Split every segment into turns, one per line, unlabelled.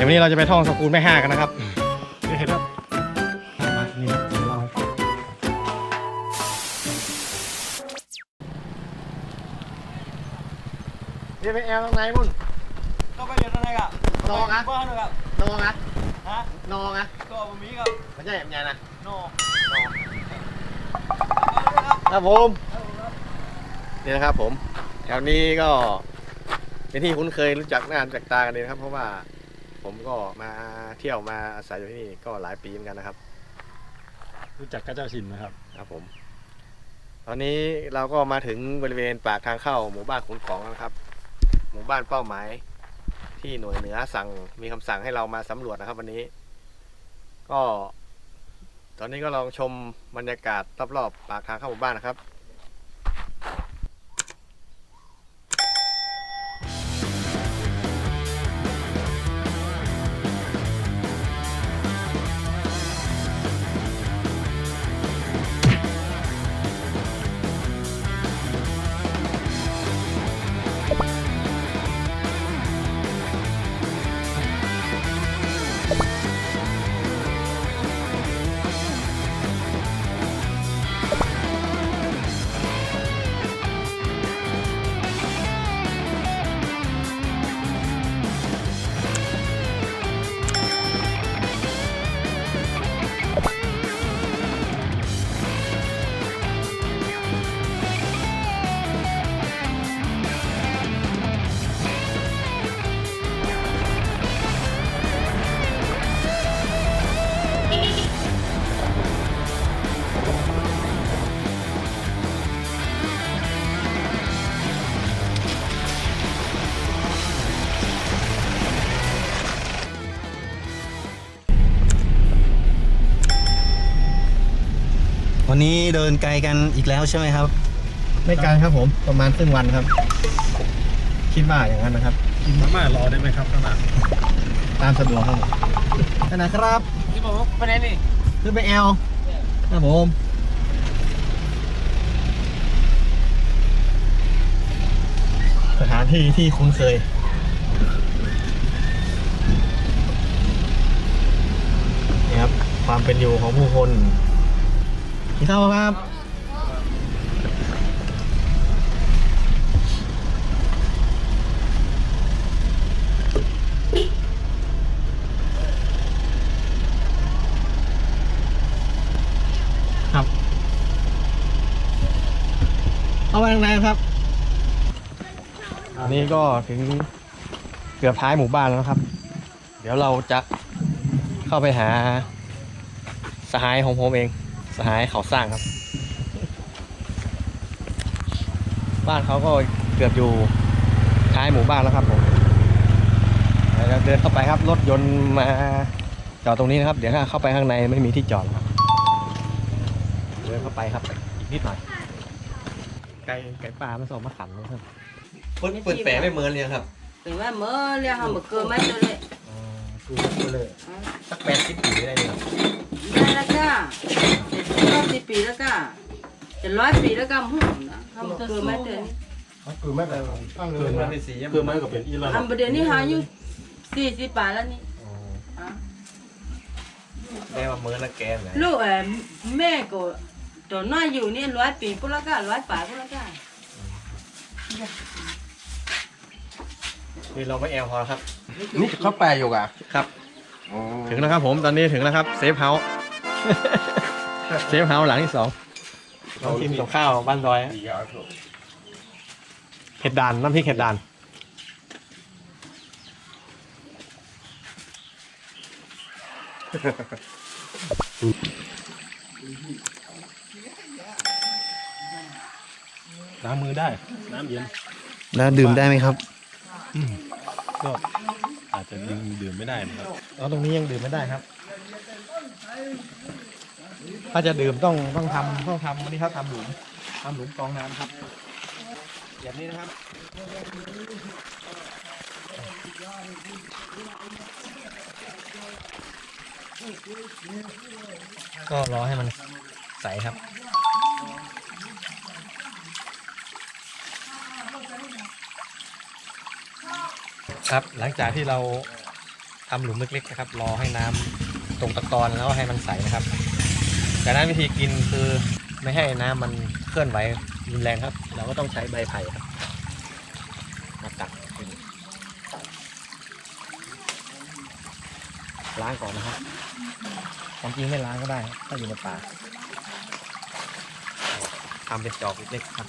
ดี๋ยววันนี้เราจะไปท่องสกูลแม่ห้ากันนะครับ
นี่เห็นครับ
มานี่เราเรียนไปแอลตรงไหนมุ่น
ก็ไปเรียนอะไรกับ
นองอะ
บ้านกับ
นองอะ
ฮะ
นองอะ
ก็บะหมี่กับ
ไม่ใช่แบบนี้นะ
โน
ครับผมนี่นะครับผม แถวนี้ก็เป็นที่คุ้นเคยรู้จักหน้ารู้จักตากันเลยนะครับ เพราะว่า ผมก็มาเที่ยวมาอาศัยอยู่ที่นี่ก็หลายปีเหมือนกันนะครับ
รู้จักกับเจ้าชินนะครับ
ครับผม ตอนนี้เราก็มาถึงบริเวณปากทางเข้าหมู่บ้านขุนของแล้วนะครับ หมู่บ้านเป้าหมาย ที่หน่วยเหนือสั่งมีคำสั่งให้เรามาสำรวจนะครับ วันนี้ ก็ ตอนนี้ก็ลองชมบรรยากาศรอบๆปากทางเข้าหมู่บ้านนะครับ
วันนี้เดินไกลกันอีกแล้วใช่ไหมครับ
ไม่ไกลครับผมประมาณครึ่งวันครับ คิดว่าอย่างนั้นนะครับ
กินมาม่ารอได้ไหมครับข้างหลัง
ตามสะดวกครับผมขนาดครับ
ที่บอกว่าไปไหนนี่
ขึ้นไปแอลครับผมสถานที่ที่คุ้นเคยนี่ครับความเป็นอยู่ของผู้คน พี่เข้าครับครับ เอาไปทางไหนครับ อันนี้ก็ถึงเกือบท้ายหมู่บ้านแล้วครับ เดี๋ยวเราจะเข้าไปหาสหายของผมเองส หายเขาสร้างครับ บ้านเขาก็เกือบอยู่ท้ายหมู่บ้านแล้วครับผมเดี๋ยวเราเดินเข้าไปครับรถยนต์มาจอดตรงนี้นะครับ เดี๋ยวถ้าเข้าไปข้างในไม่มีที่จอดแล้วครับเดินเข้าไปครับอีกนิดหน่อยไก่ไก่ป่ามันสอบมาขันเลยครับเปิดเปิดแปะไม่เหมือนเลยครับ
từ mai mơ liền hàng một cơ mấy rồi đấy
อ๋อคือพู ดเลยสักแปดสิบปีได้เลยครับ
đây là cả không thì pì đó cả chỉ nói pì đó cả hùng hàng một cơ mấy rồi
คือไม่เป็นตั้งเกินมาในสี
เพื่อไม่กับเป็นอีแล้ว
hàng bữa đến đi hai như xì xì bà là đi
ได้มาเหมือนละแกนเลย
lúc ấy mẹ của tổ nói dù nên nói pì của nó cả nói bà của nó cả
คือเราไม่แอลพอครับ
นี่เข้าไปอยู่อะ
ครับ ถึงแล้วครับผมตอนนี้ถึงแล้วครับเซฟเฮาส์เซฟเฮาส์หลังที่สองเราชิมกับข้าวบ้านดอยฮะเห็ดด่านน้ำพริกเห็ดด่าน
ล้างมือได้ น้ำเย็น
แล้วดื่มได้ไหมครับ
ก็อาจจะยังดื่มไม่ได้นะครับ
แล้วตรงนี้ยังดื่มไม่ได้ครับ ถ้าจะดื่มต้องต้องทำต้องทำวันนี้ครับทำหลุมทำหลุมกองน้ำครับแบบนี้นะครับก็รอให้มันใสครับ ครับ หลังจากที่เราทำหลุมเล็กๆนะครับ รอให้น้ำตรงตะกอนแล้วให้มันใสนะครับ จากนั้นวิธีกินคือไม่ให้น้ำมันเคลื่อนไหวรุนแรงครับ เราก็ต้องใช้ใบไผ่ครับมาตักกินล้างก่อนนะครับความจริงไม่ล้างก็ได้ถ้าอยู่ในป่าทำเป็นจอกเล็กๆครับ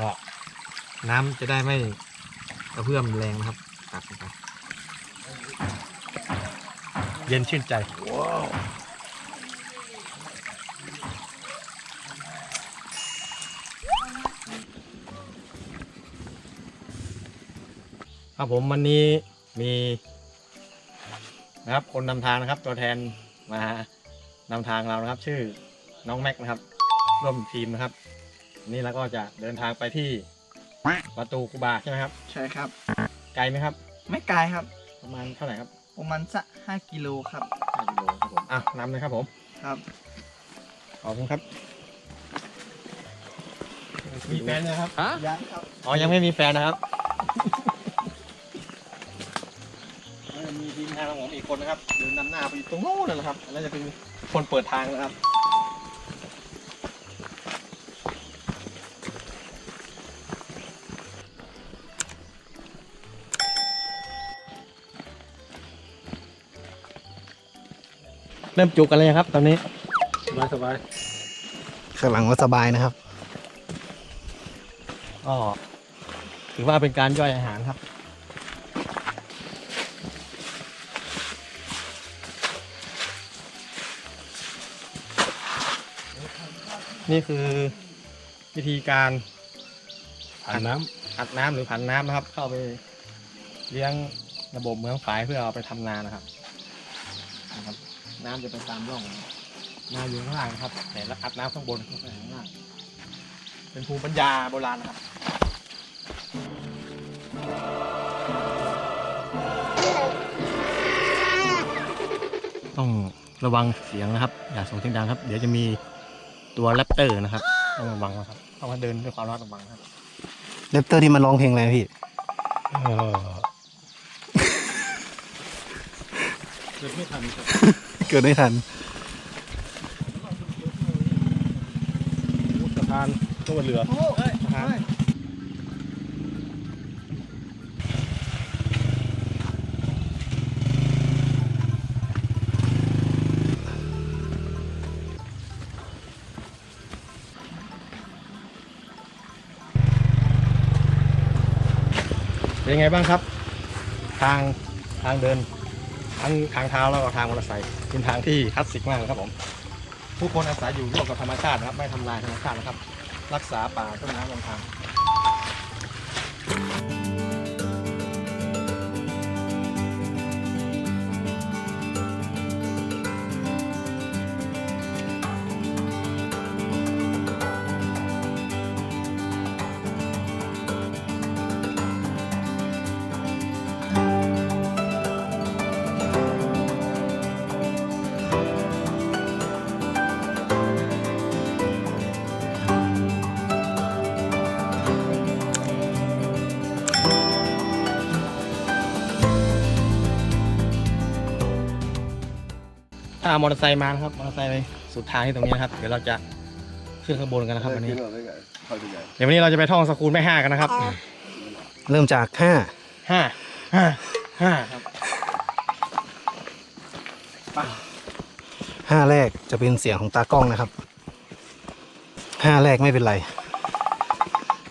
ก็น้ำจะได้ไม่ กระเพื่อมแรงนะครับตักลงไปเย็นชื่นใจครับผมวันนี้มีนะครับคนนำทางนะครับ ตัวแทนมานำทางเรานะครับ ชื่อน้องแม็กนะครับ ร่วมทีมนะครับวันนี้เราก็จะเดินทางไปที่ ประตูกูบาใช่ไหมครับ
ใช่ครับ
ไกลไหมครับ
ไม่ไกลครับ
ประมาณเท่าไหร่ครับ
ประมาณสักห้ากิโลครับ
ห้ากิโลครับผมอะนำเลยครับผม
ครับ
ขอบคุณครับ มีแฟนนะครับ
ยังครับ
อ๋อ ยังไม่มีแฟนนะครับ มีทีมงานของผมอีกคนนะครับ เดินนำหน้าไปตรงโน้นนะครับแล้วจะเป็นคนเปิดทางนะครับ เริ่มจุกกันเลยงครับตอนนี้
สบายสบาย
ข้างหลังว่าสบายนะครับ
ก็ถือว่าเป็นการย่อยอาหารครับ นี่คือวิธีการ
ผ่านน้
อัดน้ำหรือผันน้ำนะครับ เข้าไปเลี้ยงระบบเหมืองฝายเพื่อเอาไปทำนานะครับนะครับ น้ำจะไปตามร่องนะครับนาอยู่ข้างล่างนะครับ แต่ละอัดน้ำข้างบนข้างล่างเป็นภูมิปัญญาโบราณนะครับ ต้องระวังเสียงนะครับ อย่าส่งเสียงดังครับ เดี๋ยวจะมีตัวแรปเตอร์นะครับต้องระวังนะครับต้องมาเดินด้วยความระมัดระวังนะครับ
เลปเตอร์ที่มันร้องเพลงอะไรนะพี่ำ
เออเดินไม่ทันครับ
เกิดไม่ทัน
สะพานก็มันเรือ
สะพานเป็นยังไงบ้างครับ ทางทางเดิน ทั้งทางเท้าแล้วก็ทางมอเตอร์ไซค์ เป็นทางที่คลาสสิกมากนะครับผมผู้คนอาศัยอยู่ร่วมกับธรรมชาตินะครับ ไม่ทำลายธรรมชาตินะครับ รักษาป่าต้นน้ำลำธารามอเตอร์ไซค์มานะครับมอเตอร์ไซค์ไปสุดทางที่ตรงนี้นะครับ เดี๋ยวเราจะขึ้นข้างบนกันนะครับวันนี้ เดี๋ยววันนี้เราจะไปท่องสกูลแม่ห้ากันนะครับ
เริ่มจากห้า
ห้าห้าห้าครับ
ห้าแรกจะเป็นเสียงของตากล้องนะครับห้าแรกไม่เป็นไร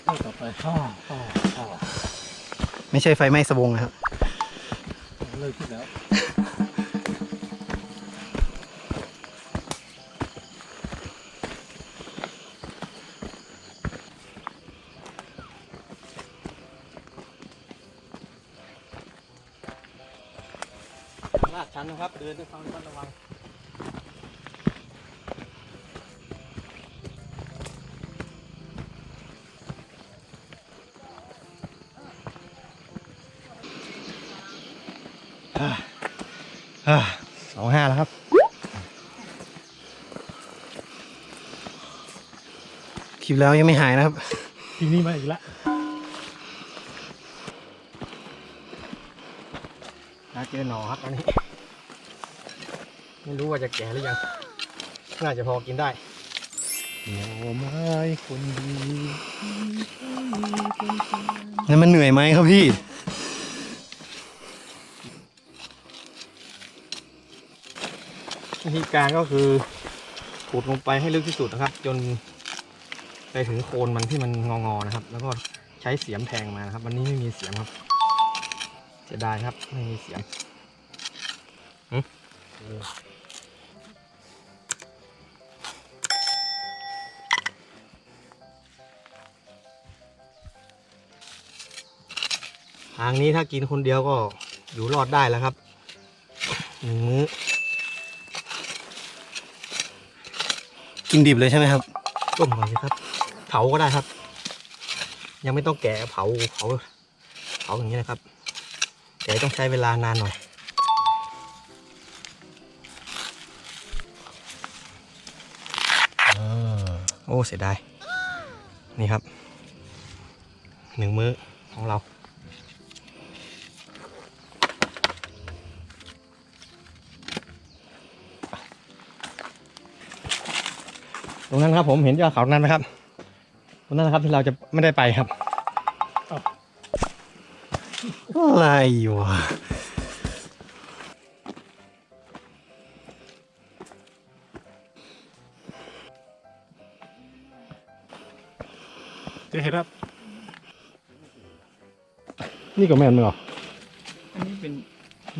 ต่อไปฮ่าฮ่าฮ่า
ไม่ใช่ไฟไหม้สบงนะครับ
เลิกขึ้นแล้ว
ครับเดินด้วยความระมัดระวังอ่าอ่าสองห้าแล้วครับ
คลิปแล้วยังไม่หายนะครับ
ทีนี้มาอีกแล้ว
หาเจอหนอครับอันนี้ ไม่รู้ว่าจะแก่หรือยัง น่าจะพอกินได้
หน่อไม้คนดี
นั่นมันเหนื่อยไหมครับพี่
วิธีการก็คือขุดลงไปให้ลึกที่สุดนะครับ จนไปถึงโคนมันที่มันงอๆนะครับ แล้วก็ใช้เสียมแทงมานะครับ วันนี้ไม่มีเสียมครับเสียดายครับ ไม่มีเสียม หึทางนี้ถ้ากินคนเดียวก็อยู่รอดได้แล้วครับหนึ่งมื้อ
กินดิบเลยใช่ไหมครับ
ต้มก่อนสิครับ เผาก็ได้ครับ ยังไม่ต้องแกะเผาเผาเผาอย่างนี้นะครับ แต่ต้องใช้เวลานานหน่อยโอ้เสียดายนี่ครับหนึ่งมื้อของเรา รงนั้นครับผมเห็นยอดเขานั้นไหมครับตรงนั้นนะครับที่เราจะไม่ได้ไปครับ
อะไรวะ
เจะเห็นครับ
นี่ก็แม่นมั้งเหรอ
อันนี้เป็น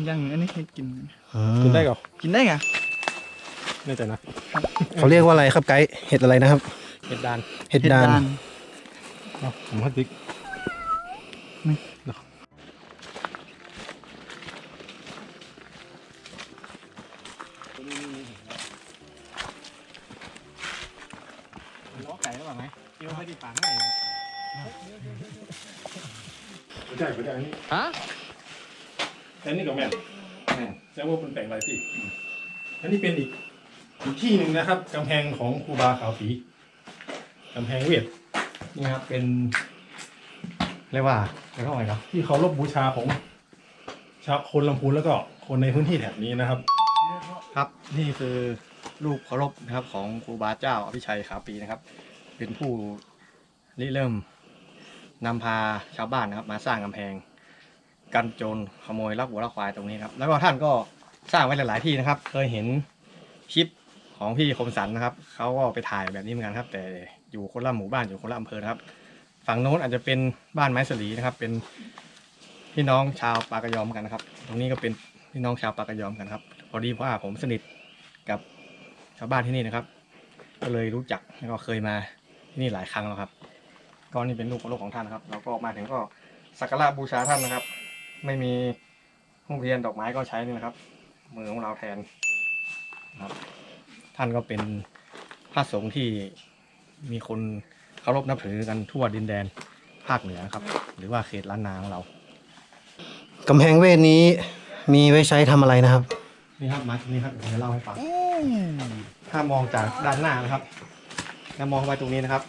อยังอันนี้เคยกิน
กินได้ก่อ
กินได้ไง
แน่ใจนะ
เขาเรียกว่าอะไรครับไกด์เห็ดอะไรนะครับ
เห็ดดาน
เห็ดดาน
เอาผมพัดติ๊ก
ล้อไก่หรือเปล่าไหมเกี่ยวไม่ได้ปากให้
ไม่ใช่ไม่ใช่อันนี้
ฮะ
แต่นี่ก็แม่นแสดงว่าเป็นแปลงอะไรที่อันนี้เป็นอีกอีก ที่หนึ่งนะครับกำแพงของครูบาขาวสีกำแพงเวท
นี่ครับเป็นเรียกว่าเรียกว่าอะไรครับ
ที่เคารพบูชาของชาวคนลำพูนแล้วก็คนในพื้นที่แถบนี้นะครับ
ครับนี่คือรูปเคารพนะครับของครูบาเจ้าอภิชัยขาปีนะครับ เป็นผู้ริเริ่มนำพาชาวบ้านนะครับ มาสร้างกำแพง กันโจรขโมยลักวัวลักควายตรงนี้ครับ แล้วก็ท่านก็สร้างไว้หลาย ๆ ที่นะครับ เคยเห็นคลิป ของพี่คมสันนะครับเขาก็ไปถ่ายแบบนี้เหมือนกันครับ แต่อยู่คนละหมู่บ้านอยู่คนละอำเภอนะครับ ฝั่งโน้นอาจจะเป็นบ้านไม้สลีนะครับ เป็นพี่น้องชาวปากกยอมกันนะครับ ตรงนี้ก็เป็นพี่น้องชาวปากกยอมกันครับ พอดีว่าผมสนิทกับชาวบ้านที่นี่นะครับ ก็เลยรู้จักแล้วก็เคยมาที่นี่หลายครั้งแล้วครับก็นี่เป็นลูกของลูกของท่านนะครับเราก็มาถึงก็สักการะบูชาท่านนะครับ ไม่มีทูบเทียนดอกไม้ก็ใช้นี่นะครับ มือของเราแทนนะครับ ท่านก็เป็นพระสงฆ์ที่มีคนเคารพนับถือกันทั่วดินแดนภาคเหนือครับ หรือว่าเขตล้านนาของเรา
กำแพงเวทนี้มีไว้ใช้ทำอะไรนะครับ
นี่ครับมาตรงนี้ครับเดี๋ยวจะเล่าให้ฟังถ้ามองจากด้านหน้านะครับ แล้วมองไปตรงนี้นะครับ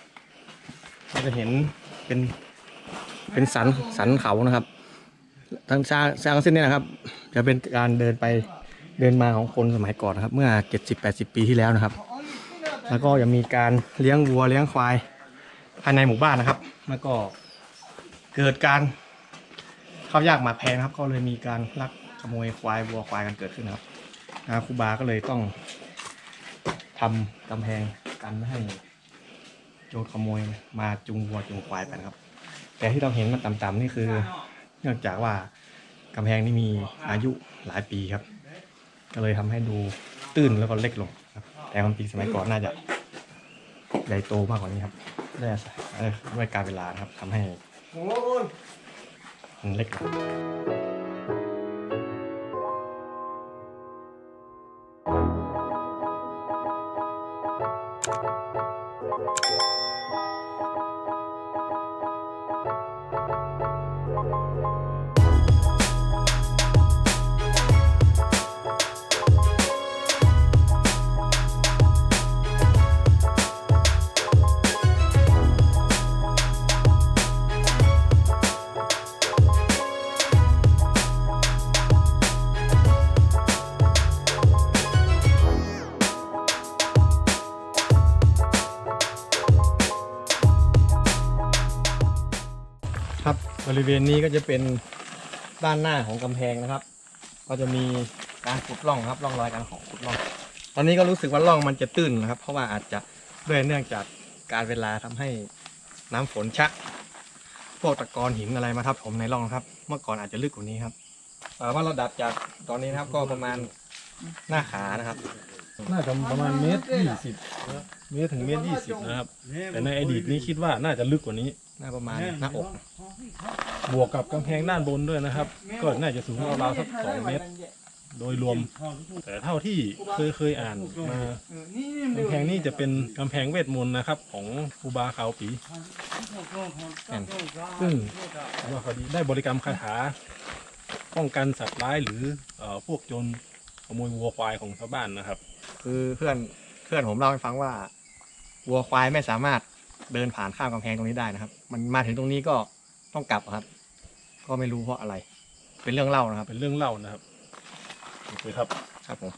เราจะเห็นเป็นเป็นสันสันเขานะครับทั้งสร้างสร้างเส้นนี้นะครับ จะเป็นการเดินไป เดินมาของคนสมัยก่อนนะครับ เมื่อ 70-80 ปีที่แล้วนะครับ แล้วก็ยังมีการเลี้ยงวัวเลี้ยงควายภายในหมู่บ้านนะครับ แล้วก็เกิดการเข้ายากหมากแพงครับ ก็เลยมีการลักขโมยควายวัวควายกันเกิดขึ้นครับนะครูบาก็เลยต้องทำกำแพงกันไม่ให้โจรขโมยมาจุงวัวจุงควายไปนะครับ แต่ที่เราเห็นมันต่ำๆนี่คือ เนื่องจากว่ากำแพงนี่มีอายุหลายปีครับ ก็เลยทำให้ดูตื้นแล้วก็เล็กลงครับ แต่ความจริงสมัยก่อนน่าจะใหญ่โตมากกว่านี้ครับด้อาศัยด้วยการเวลาครับทำให้มันเล็กลง ริเวณนี้ก็จะเป็นด้านหน้าของกำแพงนะครับ ก็จะมีการขุดร่องครับร่องรอยการของขุดร่อง ตอนนี้ก็รู้สึกว่าร่องมันจะตื้นนะครับ เพราะว่าอาจจะด้วยเนื่องจากการเวลาทำให้น้ำฝนชะ พวกตะกอนหินอะไรมาทับถมในร่องครับ เมื่อก่อนอาจจะลึกกว่านี้ครับเอ่อว่าระดับจากตอนนี้นะครับก็ประมาณหน้าขานะครับ
น่าจะประมาณเมตรยี่สิบเมตรถึงเมตรยี่สิบนะครับ แต่ในอดีตนี้คิดว่าน่าจะลึกกว่านี้
ห น้าประมาณหน้าอก
บวกกับกำแพงด้านบนด้วยนะครับ ก็น่าจะสูงราวๆสักสองเมตร โดยรวม แต่เท่าที่เคยเคยอ่านมากำแพงนี้จะเป็นกำแพงเวทมนต์นะครับ ของครูบาขาวปีซึ่งว่าเขาดีได้บริกรรมคาถาป้องกันสัตว์ร้ายหรือเอ่อพวกโจรขโมยวัวควายของชาวบ้านนะครับ
คือเพื่อนเพื่อนผมเล่าให้ฟังว่า วัวควายไม่สามารถ เดินผ่านข้ามกำแพงตรงนี้ได้นะครับ มันมาถึงตรงนี้ก็ต้องกลับอะครับ ก็ไม่รู้เพราะอะไร เป็นเรื่องเล่านะครับ
เป็นเรื่องเล่านะครับโอเคครับ
ครับผม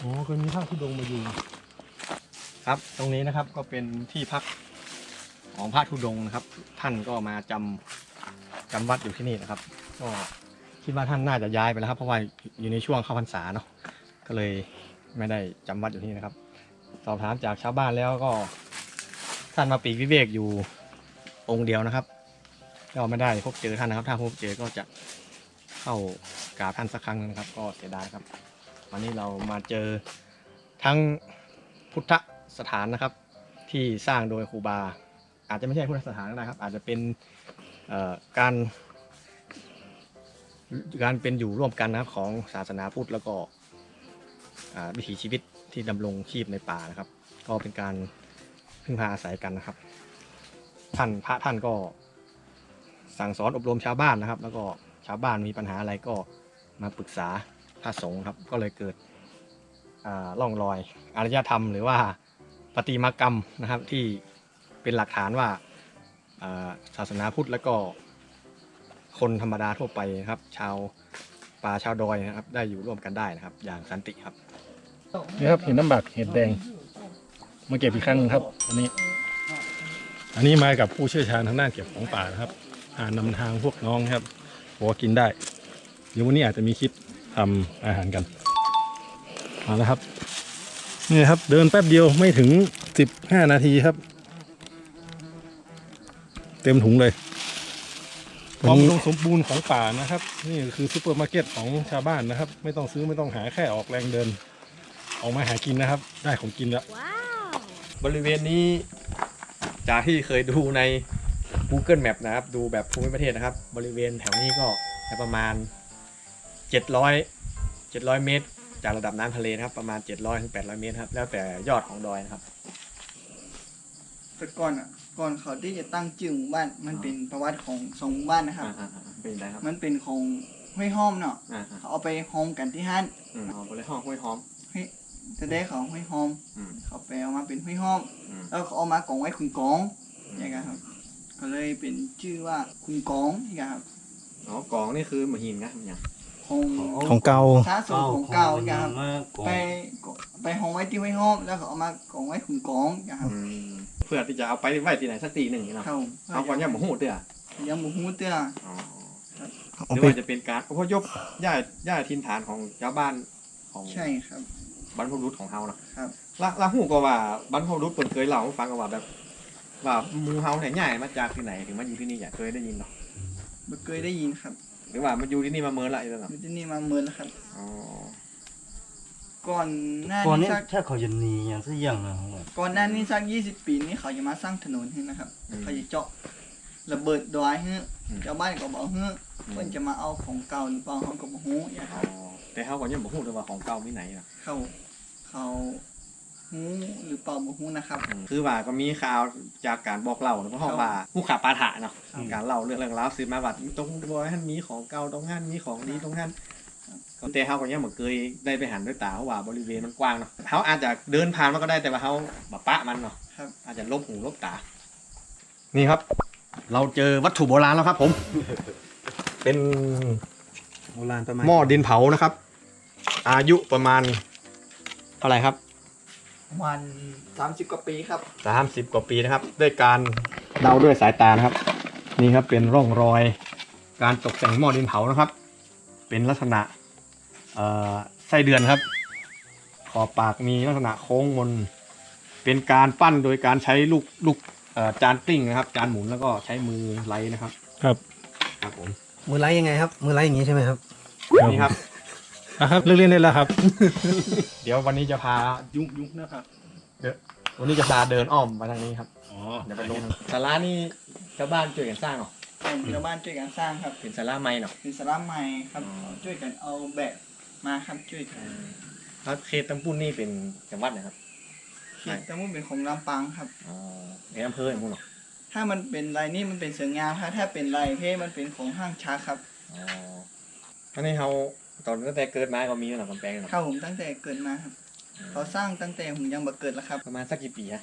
อ๋อเคยมีท่าทุดงมาอยู่
ครับ ตรงนี้นะครับก็เป็นที่พักของพระธุดงค์นะครับ ท่านก็มาจำจำวัดอยู่ที่นี่นะครับ ก็คิดว่าท่านน่าจะย้ายไปแล้วครับ เพราะว่าอยู่ในช่วงเข้าพรรษาเนาะก็เลย ไม่ได้จำวัดอยู่ที่นะครับ สอบถามจากชาวบ้านแล้วก็ท่านมาปีกวิเวกอยู่องค์เดียวนะครับก็ไม่ได้พบเจอท่านนะครับ ถ้าพบเจอก็จะเข้ากราบท่านสักครั้งหนึงนะครับ ก็เสียดายครับ วันนี้เรามาเจอทั้งพุทธสถานนะครับ ที่สร้างโดยครูบา อาจจะไม่ใช่พุทธสถานก็ได้ครับ อาจจะเป็นการการเป็นอยู่ร่วมกันนะครับของศาสนาพุทธแล้วก็ วิถีชีวิตที่ดำรงชีพในป่านะครับ ก็เป็นการพึ่งพาอาศัยกันนะครับ ท่านพระท่านก็ สั่งสอนอบรมชาวบ้านนะครับ แล้วก็ชาวบ้านมีปัญหาอะไรก็มาปรึกษาพระสงฆ์ครับ ก็เลยเกิดอ่องรอยอารยธรรม หรือว่าประติมากรรมนะครับที่เป็นหลักฐานว่าอ่าศาสนาพุทธแล้วก็คนธรรมดาทั่วไปนะครับ ชาวป่าชาวดอยนะครับ ได้อยู่ร่วมกันได้นะครับ อย่างสันติครับ
นี่ครับเห็นน้ำบักเห็ดแดง มาเก็บอีกครั้งหนึ่งครับอันนี้ อันนี้มากับผู้เชี่ยวชาญทางด้านเก็บของป่านะครับอานำทางพวกน้องครับบอกว่ากินได้ เดี๋ยววันนี้อาจจะมีคลิปทำอาหารกันมาแล้วครับนี่ครับ เดินแป๊บเดียวไม่ถึงสิบห้านาทีครับ เต็มถุงเลยความอุดมสมบูรณ์ของป่านะครับ นี่คือซูเปอร์มาร์เก็ตของชาวบ้านนะครับ ไม่ต้องซื้อไม่ต้องหาแค่ออกแรงเดิน ออกมาหากินนะครับ ได้ของกินแล้ว
บริเวณนี้จากที่เคยดูใน Google Map นะครับ ดูแบบภูมิประเทศนะครับ บริเวณแถวนี้ก็ประมาณ 700 700 เมตร จากระดับน้ำทะเลนะครับ ประมาณ 700ถึง800 เมตรครับ แล้วแต่ยอดของดอยนะครับ
แต่ก่อนอะก่อนเขาที่จะตั้งชื่อหมู่บ้านมันเป็นประวัติของสองหมู่บ้านนะครับ
เป็นไรครับ
มันเป็นของห้วยห้อมเนาะ
อ่า
เขาเอาไปห้อมกันที่ห้าน
อืมเอาไปเลยห้องห้วยหอม
จะได้เขาห้วยห้อม
อืม
เขาไปเอามาเป็นห้วยห้อม
อืม
แล้วเขาเอามากองไว้คุณกองอย่างเงี้ยครับ ก็เลยเป็นชื่อว่าคุณกองอย่างเงี้ยครับ
อ๋อกองนี่คือหมาหินนะมันยัง
ของ
ของเก่า
ซาสูงของเก่าอย่างเงี้ยครับไปไปห้องไว้ที่ห้วยห้อม แล้วเขาเอามากองไว้คุณกองอย่างเงี้ยครับ
อืมเพื่อที่จะเอาไปไว้ที่ไหนสักทีหนึ่งนี่เนาะ
เข้า
เอาก่อนยังบ่หูเตื้อ
ยังบุหูเตื้อ
อ๋อ
เอา
หรือ
ไป
ว่าจะเป็นการอพยพย้ายย้ายถิ่นฐานของชาวบ้านของ
ใช่ครับ
บรรพบุรุษของเฮาเนาะ
ครับ
ละละหูก็ว่าบรรพบุรุษเปินเคยเล่าให้ฟังกันว่าแบบ ว่าหมูเฮาเนี่ยใหญ่มาจากที่ไหนถึงมาอยู่ที่นี่อยากเคยได้ยินเนาะ
บ่เคยได้ยินครับ
หรือว่ามาอยู่ที่นี่มาเมินละอีกแล้วเนาะ
อยู่ที่นี่มาเมินแล้วครับ
อ๋อ
ก่อนหน้า
ก่อน
นี้
นี้
สัก
ถ้าเขาจะหนีอย่างสักอย่างนะผมว่า
ก่อนหน้านี้สักยี่สิบปีนี้เขาจะมาสร้างถนนให้นะครับเขาจะเจาะระเบิดดอยให้ชาวบ้านก็บอกเฮ้อเพิ่นจะมาเอาของเก่าหรือเปล่าเขาก็บ่ฮู้อย่าง
อ๋
ค
อ
รับ
แต่เฮาก็ยังบ่ฮู้เลยว่าของเก่ามีไหนเนาะ
เขา เขาฮู้หรือเปล่าบ่ฮู้นะครับ
อืมคือว่าก็มีข่าวจากการบอกเล่าเนาะเพราะเขาว่าผู้ขาปาฐะเนาะ
ครับ
การเล่าเรื่องเรื่องราวซื้อมาว่าตรงบอยท่านมีของเก่าตรงนั้นมีของดีตรงนั้นแต่เฮาก็ยังบ่เคยได้ไปหันด้วยตาเพราะว่าบริเวณมันกว้างเนาะเฮาอาจจะเดินผ่านมันก็ได้แต่ว่าเฮาบ่ปะมันเนาะ
ครับ
อาจจะลบหูลบตา นี่ครับ เราเจอวัตถุโบราณแล้วครับ ผม เป็น
โบราณประมาณ
หม้อดินเผานะครับ อายุประมาณ เท่าไหร่ครับ
ประมาณสามสิบกว่าปีครับ
สามสิบกว่าปีนะครับ ด้วยการเดาด้วยสายตานะครับ นี่ครับเป็นร่องรอย การตกแต่งหม้อดินเผานะครับ เป็นลักษณะเอ่อไส้เดือนครับ ขอบปากมีลักษณะโค้งมน เป็นการปั้นโดยการใช้ลูกลูกเอ่อจานกลิ้งนะครับ จานหมุนแล้วก็ใช้มือไล่นะครับ
ครับ
ครับผม
มือไล่ยังไงครับ มือไล่อย่างนี้ใช่ไหมครับ
นี่ครับ
อะครับเลิกเรียนได้แล้วครับ
เดี๋ยววันนี้จะพา
ยุกยุกนะครับ
วันนี้จะพาเดินอ้อมมาทางนี้ครับ
อ๋อ
เดี๋ยวไปลงศาลานี่ชาวบ้านช่วยกันสร้างเหรอ
เป็นชาวบ้านช่วยกันสร้างครับ
เป็นศาลาไม้เนาะ
เป็นสลามใหม่ครับ
อ๋อ
ช่วยกันเอาแบบมาครับช่วยกัน
แล้วเขตตำปุ้นนี่เป็นจังหวัดไหนครับ
เขตตะมุ่นเป็นของลำปางครับ
อ๋อในอำเภออย่างพวกเนาะ
ถ้ามันเป็นลายนี่มันเป็นเสืองามครับถ้าเป็นลายเพ่มันเป็นของห้างชาครับ
อ๋ออันนี้เขา ตอนตั้งแต่เกิดมาก็มีหนังกำแพงเนาะ
เข้าผมตั้งแต่เกิดมาครับเขาสร้างตั้งแต่ผมยังบ่เกิดแล้วครับ
ประมาณสักกี่ปีฮะ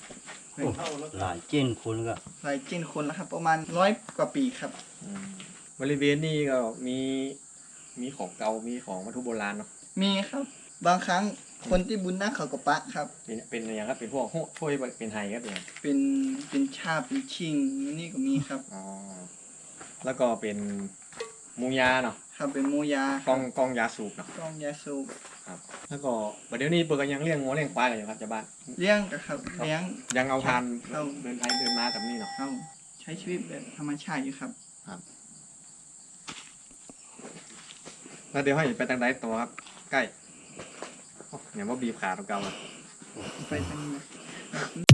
หลายเจนคนก็
ลายจิ้นคนแล้วครับ ประมาณร้อยกว่าปีครับ
อืมบริเวณนี่ก็มีมีของเก่ามีของวัตถุโบราณเนาะ
มีครับ บางครั้งคนที่บุญนักเขาก็ปะครับ
เป็นเป็นอะไรอย่างครับเป็นพวกโฮถ้วยเป็นไฮครับเป็นอย่าง
เป็นเป็นชาบเป็นชิงนี่ก็มีครับ
อ๋อแล้วก็เป็นมูยาเนาะ
ครับเป็นโมยาก
ล้องกล้องยาสูบเนาะ
กล้องยาสูบ
ครับ แล้วก็ประเดี๋ยวนี้เปิดกันยังเลี้ยงงัวเลี้ยงควายกันอยู่ครับชาวบ้าน
เลี้ยงกับครับ เลี้ยง
ยังเอาทาน
ครับ
เดินไปเดินมากับนี่เนาะ
เขาใช้ชีวิตแบบธรรมชาติอยู่ครับ
แล้วเดี๋ยวให้ไปทางใดต่อครับ ใกล้โอ้เนี่ยว่าบีบขาตรงเก่าอะ
ไปทางนี้